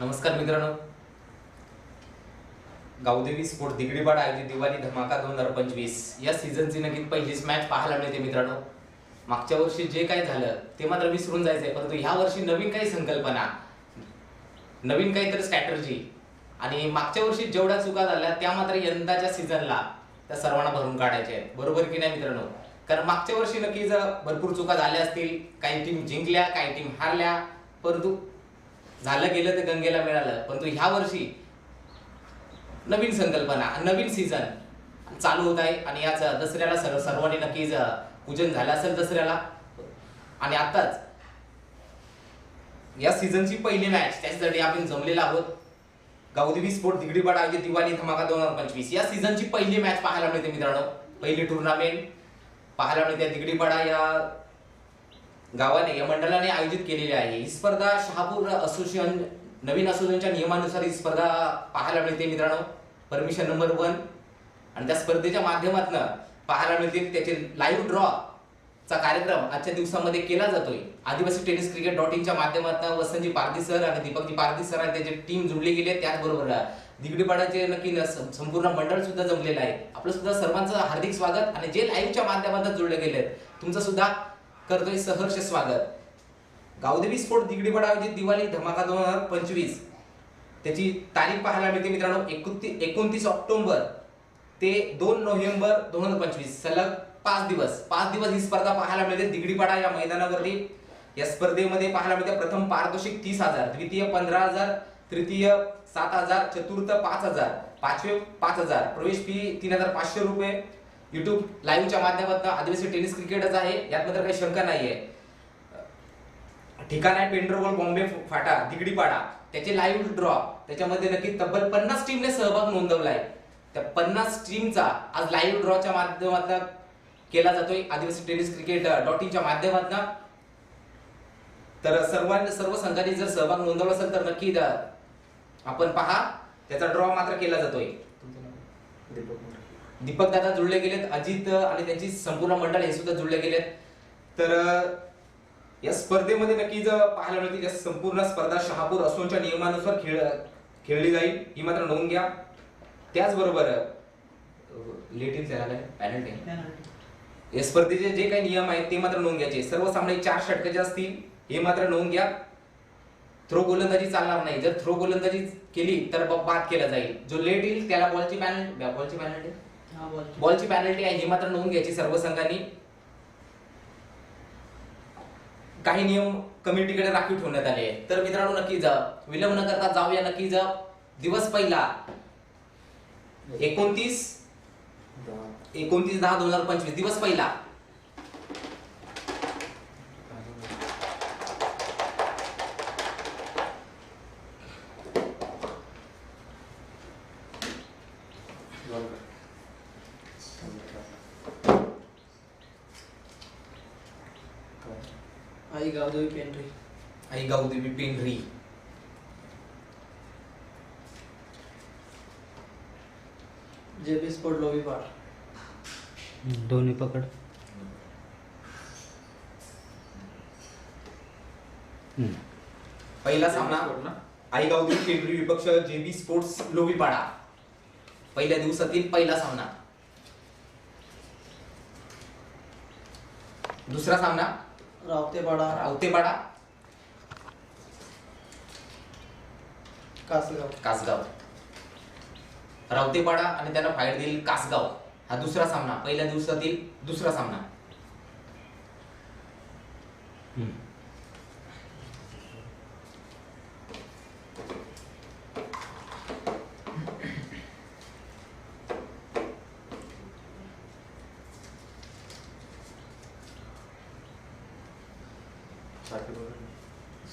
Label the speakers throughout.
Speaker 1: नमस्कार मित्रांनो. गावदेवी स्पोर्ट दिगडीबाड आयोजित दिवाळी धमाका दोन हजार पंचवीस. या सीझनची नक्कीच पहिलीच मॅच पाहायला मिळते मित्रांनो. मागच्या वर्षी जे काय झालं ते मात्र विसरून जायचंय परंतु ह्या वर्षी नवीन काही संकल्पना नवीन काहीतरी स्ट्रॅटर्जी आणि मागच्या वर्षी जेवढ्या चुका झाल्या त्या मात्र यंदाच्या सीझनला त्या सर्वांना भरून काढायच्या आहेत. बरोबर की नाही मित्रांनो? कारण मागच्या वर्षी नक्कीच भरपूर चुका झाल्या असतील काही टीम जिंकल्या काही टीम हारल्या परंतु झालं गेलं ते गंगेला मिळालं. पण तो ह्या वर्षी नवीन संकल्पना नवीन सीझन चालू होत आहे. आणि याच दसऱ्याला सर्व सर्वांनी नक्कीच पूजन झालं असेल दसऱ्याला. आणि आताच या सीझनची पहिली मॅच त्याच्यासाठी आपण जमलेलो आहोत. गावदेवी स्पोर्ट दिगडीपाडा आयोजित दिवाळी धमाका दोन हजार पंचवीस. या सीझनची पहिली मॅच पाहायला मिळते मित्रांनो. पहिली टुर्नामेंट पाहायला मिळते दिगडीपाडा या गावाने या मंडळाने आयोजित केलेली आहे. ही स्पर्धा शहापूर असोसिएशन नवीन असोसिएशनच्या नियमानुसार ही स्पर्धा पाहायला मिळते मित्रांनो. परमिशन नंबर वन आणि त्या स्पर्धेच्या माध्यमातून पाहायला मिळते त्याचे लाईव्ह ड्रॉ चा कार्यक्रम आजच्या दिवसामध्ये केला जातोय. आदिवासी टेनिस क्रिकेट डॉट इनच्या माध्यमातून वसंतजी पारधी सर आणि दीपकजी पारधी सर आणि त्याचे टीम जुळले गेले. त्याचबरोबर दिगडीपाडाचे नक्की न- संपूर्ण मंडळ सुद्धा जमलेलं आहे. आपलं सुद्धा सर्वांचं हार्दिक स्वागत आणि जे लाईव्हच्या माध्यमातून जुळले गेले तुमचं सुद्धा करतोय सहर्ष स्वागत. गावदेवी स्फोट दिगडीपाडा आयोजित दिवाळी धमाका दोन हजार पंचवीस. त्याची तारीख पाहायला मिळते मित्रांनो एकोणतीस एकोणतीस ऑक्टोबर ते दोन नोव्हेंबर दोन हजार पंचवीस. सलग पाच दिवस पाच दिवस ही स्पर्धा पाहायला मिळते दिगडीपाडा या मैदानावरती. या स्पर्धेमध्ये पाहायला मिळते प्रथम पारितोषिक तीस हजार द्वितीय पंधरा हजार तृतीय सात हजार चतुर्थ पाच हजार पाचवे पाच हजार. प्रवेश फी तीन हजार पाचशे रुपये. युट्यूब लाईव्हच्या माध्यमातून आदिवासी टेनिस क्रिकेटच आहे. यात मात्र काही शंका नाहीये. ठिकाण आहे पेंड्रोवर बॉम्बे फाटा दिगडीपाडा. त्याचे लाईव्ह ड्रॉ त्याच्यामध्ये नक्की तब्बल पन्नास टीमने सहभाग नोंदवलाय. त्या पन्नास टीमचा आज लाईव्ह ड्रॉच्या माध्यमातून केला जातोय आदिवासी टेनिस क्रिकेट डॉट इनच्या माध्यमातून. तर सर्वांनी सर्व संघांनी जर सहभाग नोंदवला असेल तर नक्की आपण पहा. त्याचा ड्रॉ मात्र केला जातोय. दीपक दादा जुळले गेलेत अजित आणि त्यांची संपूर्ण मंडळ हे सुद्धा जुळले गेलेत. तर या स्पर्धेमध्ये नक्कीच पाहायला मिळतील या संपूर्ण स्पर्धा शहापूर असोनच्या नियमानुसार खेळ खेळली जाईल ही मात्र नोंद घ्या. त्याचबरोबर लेटिन पॅनल्टी. या स्पर्धेचे जे काही नियम आहेत ते मात्र नोंद घ्यायचे. सर्व सामने चार षटकाचे असतील हे मात्र नोंद घ्या. थ्रो गोलंदाजी चालणार नाही. जर थ्रो गोलंदाजी केली तर बाद केला जाईल. जो लेट येईल त्याला बॉलची पॅनल्टी बॉलची पॅनल्टी. बॉलची पॅनल्टी आहे ही मात्र नोंद घ्यायची सर्व संघांनी. काही नियम कमिटीकडे राखीव ठेवण्यात आले आहेत. तर मित्रांनो नक्की जा. विलंब न करता जाऊया नक्की जा. दिवस पहिला एकोणतीस एकोणतीस दहा दोन हजार पंचवीस दिवस पहिला
Speaker 2: आई गावदेवी पेंढरी
Speaker 1: आई गावदेवी पेंढरी
Speaker 2: जे बी स्पोर्ट लोवी पार
Speaker 3: दोन्ही पकड.
Speaker 1: पहिला सामना आई गावदेवी पेंढरी विपक्ष जेबी स्पोर्ट्स लोवीपाडा पहिल्या दिवसातील पहिला सामना. दुसरा सामना.
Speaker 2: रावतेपाडा.
Speaker 1: रावतेपाडा.
Speaker 2: कासगाव.
Speaker 1: कासगाव. रावतेपाडा आणि त्यांना फायर देईल कासगाव. हा दुसरा सामना पहिल्या दिवसातील दुसरा सामना.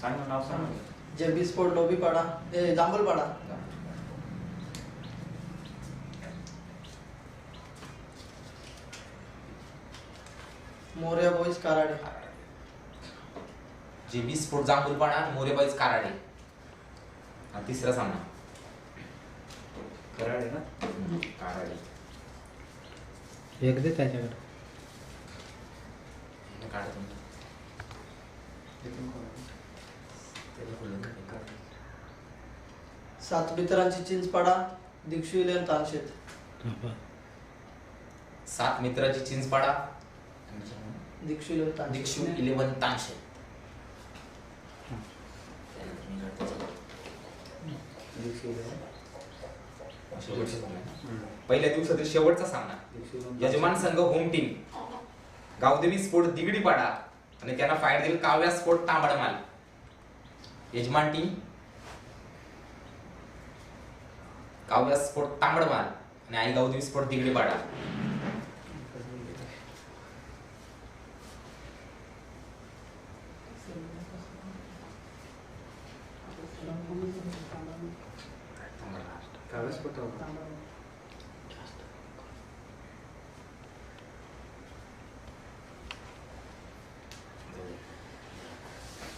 Speaker 4: सांग ना, नाव सांग.
Speaker 2: जे B sport Lovipada A Jambhalpada Morya boys Karade.
Speaker 1: JB sport Jambhulpada आणि मोरेबाईज काराडे. हा तिसरा सामना.
Speaker 4: कराड ना?
Speaker 1: काराडे.
Speaker 3: एक दे त्याच्याकडे
Speaker 1: का?
Speaker 2: सात मित्रांची चिंचपाडा दीक्षू इलेवन तानशेत.
Speaker 1: सात मित्राची चिंचपाडा
Speaker 2: दीक्षू इलेवन
Speaker 1: दीक्षू तानशे पहिल्या दिवसातील शेवटचा सामना. यजमान संघ home team Gavdevi sport Digdipada आणि त्यांना फायर दिली काव्या स्पोर्ट तांबडमाल. यजमान टीम काव्या स्पोर्ट तांबडमाल आणि आई गावदेवी स्पोर्ट दिगडीपाडा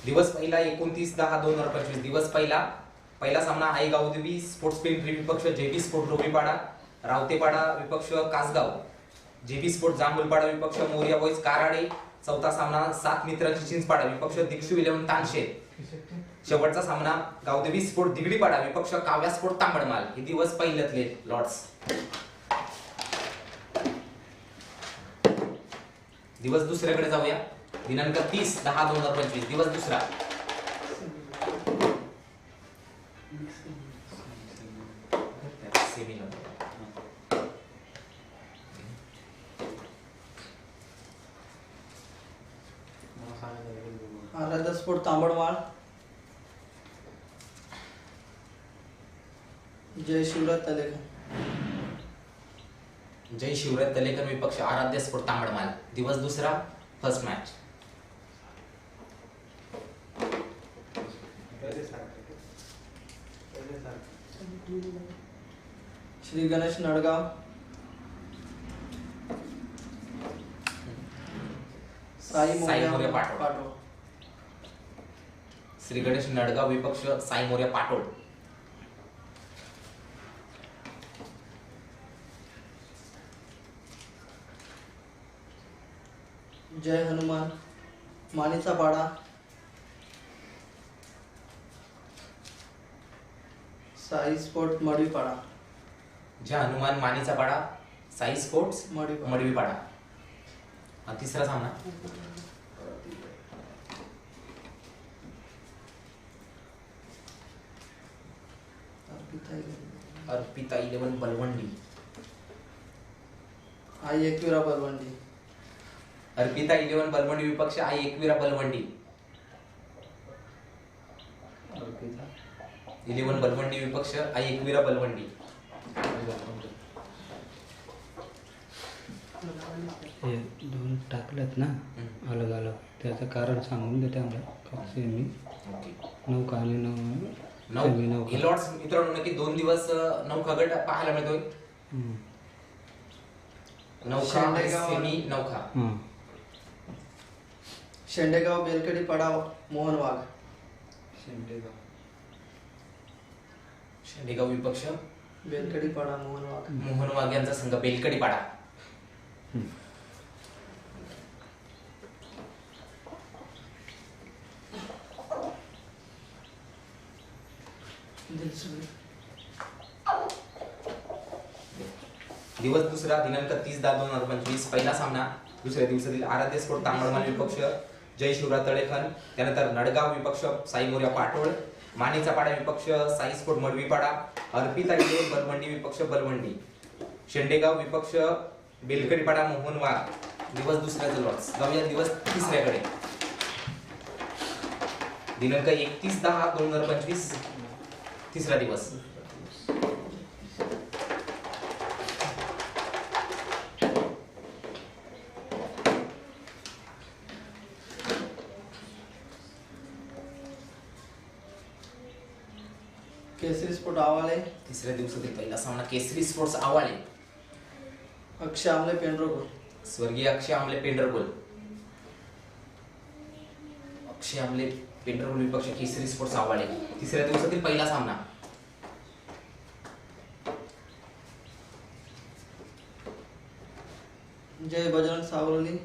Speaker 1: दिवस पहिला एकोणतीस दहा दोन हजार पंचवीस. दिवस पहिला. पहिला सामना आई गावदेवी स्पोर्ट्स पेंट्री विपक्ष जेबी स्पोर्ट रोबीपाडा रावतेपाडा विपक्ष कासगाव. जेबी स्पोर्ट जांभुलपाडा विपक्ष मोरिया बॉईज काराडे. चौथा सामना सात मित्राची चिंचपाडा विपक्ष दीक्षू इलेव्हन तानशे. शेवटचा सामना गावदेवी स्पोर्ट दिगडीपाडा विपक्ष काव्या स्पोर्ट तांबडमाल. हे दिवस पहिल्यातले लॉर्ड्स. दिवस दुसऱ्याकडे जाऊया. दिनांक तीस दहा दोन हजार पंचवीस. दिवस दुसरा.
Speaker 2: आराध्य स्पोर्ट तांबडमाळ. जय शिवराज तलेकर
Speaker 1: जय शिवराज तलेकर विपक्ष आराध्य स्पोर्ट तांबडमाल दिवस दुसरा फर्स्ट मॅच
Speaker 2: श्री गणेश नडगाव. साई मोर्या
Speaker 1: पाटोळ.
Speaker 2: पाटोळ.
Speaker 1: श्री गणेश नडगाव विपक्ष Sai Morya Patol.
Speaker 2: Jai Hanuman. Manichapada Sai sport Madvipada.
Speaker 1: Jai Hanuman Manechapada Sai sports
Speaker 2: Madvipada.
Speaker 1: Madvipada हा तिसरा सामना. अर्पिता इलेव्हन बलवंडी.
Speaker 2: आई एकविरा बलवंडी.
Speaker 1: अर्पिता इलेव्हन बलवंडी विपक्ष आई एकविरा बलवंडी. इलेव्हन बलवंडी विपक्ष आई एकविरा बलवंडी.
Speaker 3: हे दोन टाकलेत ना. अलग अलग. त्याचं कारण सांगून देते आम्हाला.
Speaker 1: ओके.
Speaker 3: नौका आणि नऊ
Speaker 1: नऊ? हे लॉर्ड्स मित्रांनो नक्की दोन दिवस नौका गट पाहायला मिळतोय.
Speaker 2: शेंडेगाव.
Speaker 1: सेमी नौका
Speaker 3: हां
Speaker 2: शेंडेगाव बेलकडी पाडा मोहन वाघ.
Speaker 1: शेंडेगाव. विपक्ष.
Speaker 2: बेलकडी पाडा मोहन वाघ
Speaker 1: मोहन वाघ यांचा संघ बेलकडी पाडा. दिवस दुसरा दिनांक तीस दहा दोन हजार पंचवीस. पहिला सामना दुसऱ्या दिवसातील आराध्य स्पोर्ट तांबडमाल विपक्ष जय शिवराज तळेखन. त्यानंतर नडगाव विपक्ष साई मोर्या पाटोळ. मानेचा पाडा विपक्ष साई मडवीपाडा अर्पिता इले बलवंडी विपक्ष बलवंडी शेंडेगाव विपक्ष बेलकडीपाडा मोहनवार. दिवस दुसऱ्याचं लॉस जाऊया दिवस तिसऱ्याकडे. दिनांक एकतीस दहा दोन हजार पंचवीस तिसरा दिवस. तिसऱ्या दिवसातील पहिला सामना केसरी स्पोर्ट्स आवाळे
Speaker 2: अक्षय आमले पेंड्रोपूर
Speaker 1: स्वर्गीय अक्षय आमले पेंडरबोल. अक्षय आमले पेंडरबोल विपक्ष केसरी स्पोर्ट्स आवाळे तिसऱ्या दिवसातील पहिला सामना.
Speaker 2: जय बजरंग सावरली.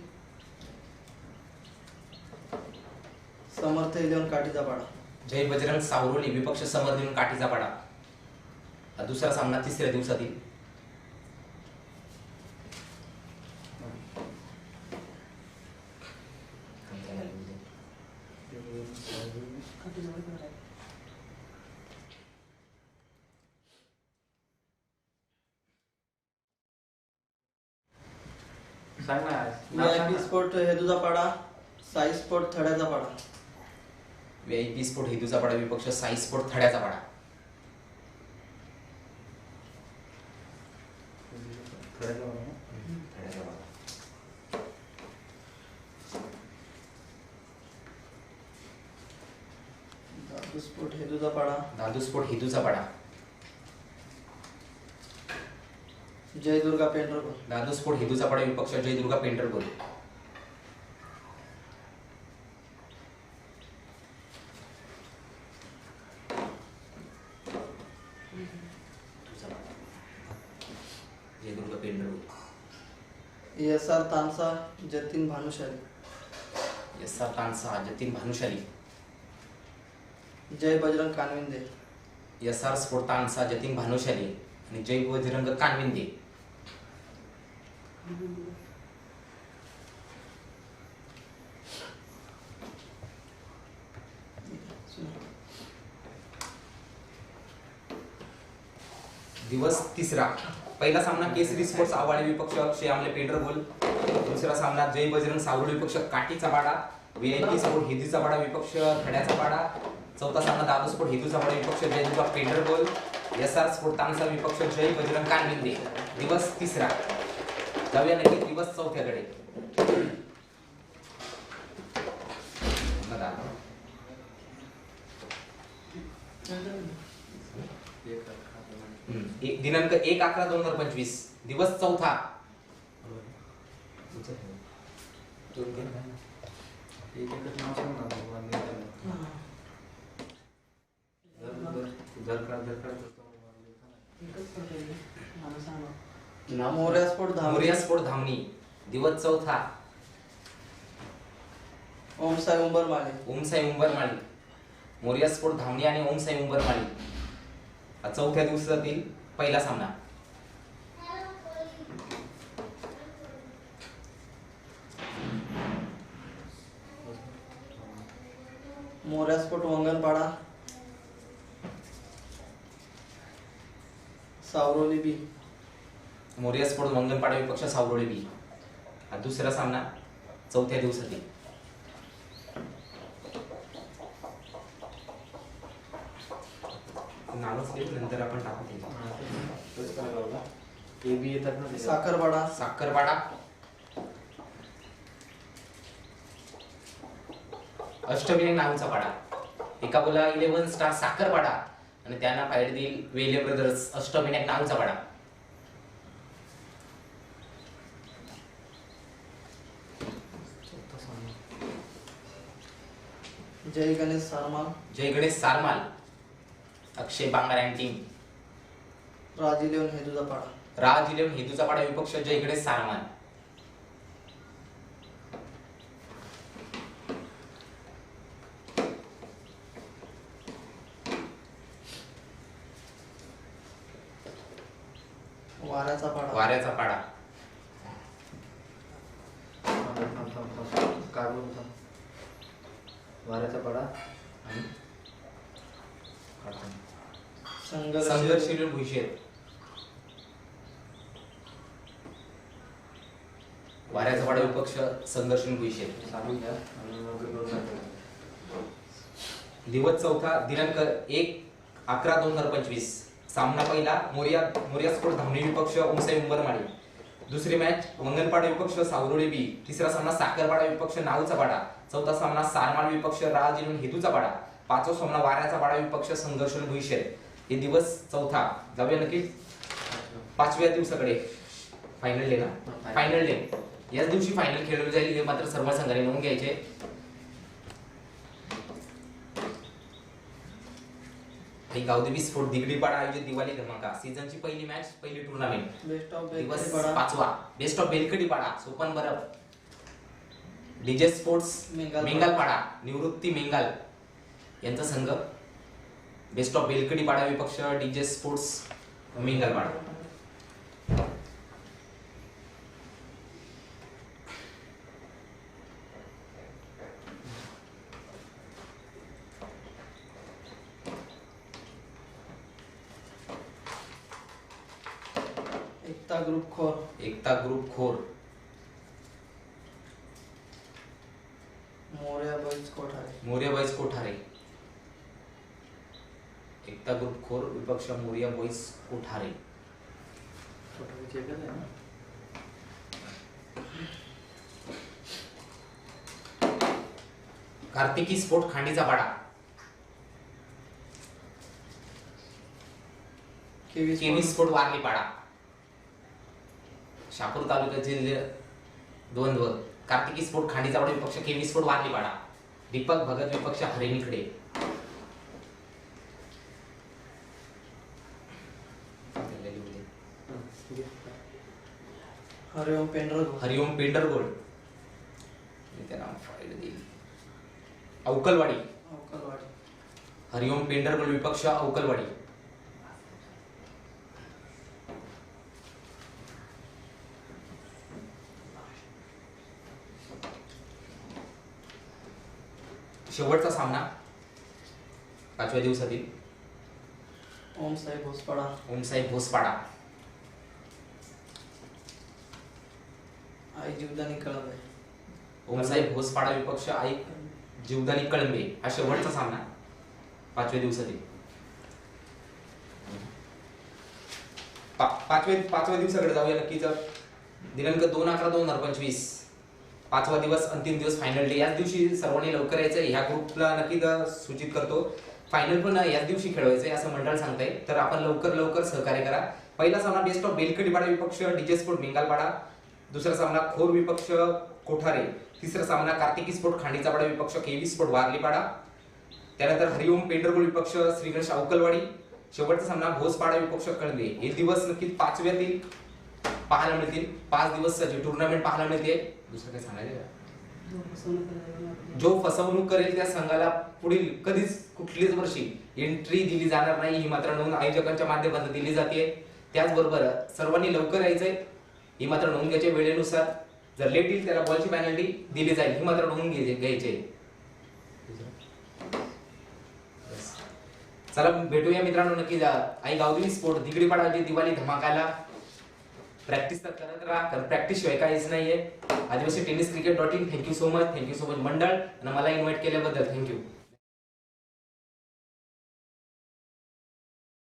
Speaker 2: समर्थ इलेवन काठीचा पाडा.
Speaker 1: जय बजरंग सावरोली विपक्ष समर देऊन काठीचा पाडा. दुसरा सामना तिसऱ्या दिवसातील.
Speaker 4: सांग ना
Speaker 2: व्ही
Speaker 4: नाव
Speaker 2: आय
Speaker 4: सांग
Speaker 2: पी
Speaker 4: ना.
Speaker 2: Sport Heduchapada Sai sport थड्याचा पाडा.
Speaker 1: व्हीआयपी स्पोर्ट हेतूचा पाडा विपक्ष साई स्पोर्ट थड्याचा पाडा.
Speaker 4: वेळाने.
Speaker 1: थड्याचा पाडा
Speaker 2: दादू स्पोर्ट हेदूचा पाडा.
Speaker 1: दादू स्पोर्ट हेतूचा पाडा.
Speaker 2: जय दुर्गा पेंढरपूर
Speaker 1: दादू स्पोर्ट हेतूचा पाडा विपक्ष Jaydurga Pendharpur Jaydurga Pendharpur
Speaker 2: Tansa Jatin Bhanushali.
Speaker 1: S R Tansa Jatin Bhanushali.
Speaker 2: Jai Bajrang Kanvinde.
Speaker 1: S R Tansa Jatin Bhanushali. आणि जय बजरंग कानविंदे. दिवस तिसरा. पहिला सामना केसरी स्पोर्ट्स आवाळे विपक्ष श्री आमले पेंढर गोल दुसरा सामना जय बजरंग सावळ विपक्ष काठीचा पाडा व्हीआयपी स्पोर्ट हेदूचा पाडा विपक्ष खड्याचा पाडा चौथा सामना दादू स्पोर्ट हेदूचा पाडा विपक्ष जय दुर्गा पेंढर गोल एस आर स्पोर्ट तानसा विपक्ष जय बजरंग कानविंदे. दिवस तिसरा. जाऊया नक्की दिवस चौथ्याकडे. बघा. दिनांक एक अकरा दोन हजार पंचवीस दिवस चौथा
Speaker 4: एक एकच नाव सांग ना भगवान नेत्याला. जर- जर- जर का- जर का तर तो लिखा ना.
Speaker 2: मोर्या स्पोर्ट धामरी
Speaker 1: मोरिया स्पोर्ट धामणी दिवस चौथा
Speaker 2: ओम साई उंबरमाळे
Speaker 1: ओमसाई उंबरमाळी मोरिया स्पोर्ट धामणी आणि ओमसाई उंबरमाळी हा चौथ्या दिवसातील पहिला सामना.
Speaker 2: Morya sport Vanganpada Savroli B.
Speaker 1: Moriya sport Manganpada विपक्ष सावरोळी बी. हा दुसरा सामना चौथ्या दिवसातील. नावच घेत नंतर आपण टाकू ते.
Speaker 4: ए बी येतात ना त्याच्यात.
Speaker 2: साखरपाडा
Speaker 1: साखरपाडा अष्टविनायक नावाचा पाडा एका बोला इलेव्हन स्टार साखरपाडा आणि त्यांना फाईट देईल वेले ब्रदर्स अष्टविनायक नावाचा
Speaker 4: सामना.
Speaker 2: Jai Ganesh Sarmal.
Speaker 1: Jai Ganesh Sarmal. Akshay Bangar and team
Speaker 2: Raj eleven Heduchapada.
Speaker 1: Raj eleven हेतूचा पाडा. विपक्ष जय गणेश सारमाल
Speaker 2: वाऱ्याचा पाडा
Speaker 1: वाऱ्याचा पाडा
Speaker 4: थांब, थांब, थांब, थांब. काय बोलू थांब. वाऱ्याचा पडा आणि
Speaker 2: संघर्ष
Speaker 1: संघर्ष भुईशेर वाऱ्याचा पाडा विपक्ष संघर्ष भुईशेर
Speaker 4: सांगून द्या आणि मग करून टाकू.
Speaker 1: दिवस चौथा दिनांक एक अकरा दोन हजार पंचवीस. सामना पहिला मोरिया मोरिया स्पोर्ट धामणी विपक्ष उमसाई उंबरमाळी. दुसरी मॅच मंगनपाडा विपक्ष सावरोळी बी. तिसरा सामना साखरपाडा विपक्ष नाऊचा पाडा. चौथा सामना सारमाळ विपक्ष राज इलेवन हेतूचा पाडा. पाचवा सामना वाऱ्याचा पाडा विपक्ष संघर्ष भुईशेर हे दिवस चौथा. जाऊया नक्की? पाचव्या दिवसाकडे. फायनल डे ना? फायनल डे याच दिवशी फायनल खेळलं जाईल हे मात्र सर्व संघाने नोंद घ्यायचे. आणि गावदेवी स्पोर्ट दिगडीपाडा आयोजित दिवाळी धमाका सीझनची पहिली मॅच पहिली टुर्नामेंट
Speaker 2: बेस्ट ऑफ
Speaker 1: दिवस पाचवा. बेस्ट ऑफ बेलकडीपाडा सोपन बरफ. डीजे स्पोर्ट्स
Speaker 2: मेंगाल
Speaker 1: मेंगालपाडा निवृत्ती मेंगाल यांचा संघ. बेस्ट ऑफ बेलकडीपाडा विपक्ष DJ sports Mingalwada
Speaker 2: Ekta group Khor
Speaker 1: Ekta group Khor.
Speaker 2: Morya Kothare.
Speaker 1: Kothare. Ekta group Khor विपक्ष Morya boys Kothare. Kartiki sport Khandichapada.
Speaker 2: KV
Speaker 1: sport Warli पाडा. शापूर तालुक्यात जिल्हे द्वंद्व. कार्तिकी स्पोर्ट खांडीचा पाडा विपक्ष केवी स्पोर्ट वारली पाडा दीपक भगत विपक्ष हरेनीकडे.
Speaker 2: हरिओम पेंढरगुळ
Speaker 1: हरिओम देईल. अवकलवाडी.
Speaker 2: अवकालवाडी.
Speaker 1: हरिओम पेंडरगोल्ड विपक्ष अवकलवाडी. शेवटचा सामना पाचव्या दिवसातील.
Speaker 2: ओम साई भोसपाडा.
Speaker 1: ओमसाहेब भोसपाडा.
Speaker 2: आई जीवदानी कळंबे.
Speaker 1: ओमसाहेब भोसपाडा विपक्ष आई जीवदानी कळंबे. हा शेवटचा सामना पाचव्या दिवसातील. पा- पाचव्या पाचव्या दिवसाकडे जाऊया. नक्कीच दिनांक दोन अकरा दोन हजार पंचवीस. पाचवा दिवस अंतिम दिवस फायनल डे याच दिवशी सर्वांनी लवकर यायचं. ह्या ग्रुपला नक्कीच सूचित करतो. फायनल पण याच दिवशी खेळवायचंय असं मंडळ सांगताय. तर आपण लवकर लवकर सहकार्य करा. पहिला सामना बेस्ट ऑफ बेलकडीपाडा विपक्ष डीजे स्पोर्ट मिंगालपाडा दुसरा सामना खोर विपक्ष कोठारे. तिसरा सामना कार्तिकी स्पोर्ट खांडीचापाडा विपक्ष केवी स्पोर्ट वारलीपाडा त्यानंतर हरिओम पेंडरगुळ विपक्ष श्रीगणेश अवकलवाडी. शेवटचा सामना भोसपाडा विपक्ष कळंबे. हे दिवस नक्कीच पाचव्यातील पाहायला मिळतील. पाच दिवसाची टुर्नामेंट पाहायला मिळते दुसरं काय सांगायचं का? जो फसवणूक करेल त्या संघाला पुढील कधीच कुठलीच वर्षी एंट्री दिली जाणार नाही. ही मात्र नोंद आयोजकांच्या माध्यमातून दिली जाते त्याचबरोबर सर्वांनी लवकर यायचंय. ही मात्र नोंद घ्यायच्या वेळेनुसार जर लेट येईल त्याला बॉलची पॅनल्टी दिली जाईल. ही मात्र नोंद घ्यायची. चला भेटूया मित्रांनो. नक्की जा. आई गावदेवी स्पोर्ट दिगडीपाडा दिवाळी धमाकाला. प्रॅक्टिस तर करत राहा. कारण प्रॅक्टिस शिवाय काहीच नाहीये. Adivasi tennis cricket dot in thank you so much thank you so much मंडळ. आणि मला इन्व्हाइट केल्याबद्दल थँक्यू